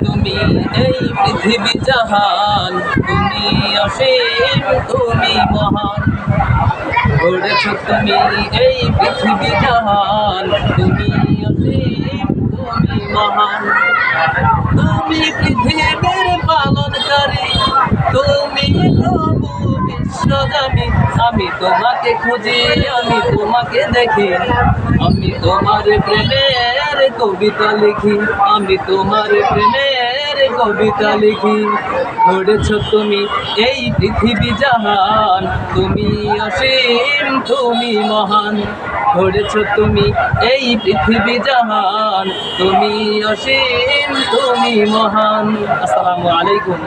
তুমি এই পৃথিবী জাহান তুমি অসীম তুমি মহান করেছ তুমি এই পৃথিবী জাহান তুমি অসীম তুমি মহান তুমি প্রভু বিশ্বজামী আমি তোমাকে খুঁজি, আমি তোমাকে দেখি। আমি তোমার প্রেমের কবিতা লিখি, আমি তোমার প্রেমের কবিতা লিখি। ঘটেছ তুমি এই পৃথিবী জাহান, তুমি অসীম, তুমি মহান। ঘটেছ তুমি এই পৃথিবী জাহান, তুমি অসীম, তুমি মহান। আসসালামু আলাইকুম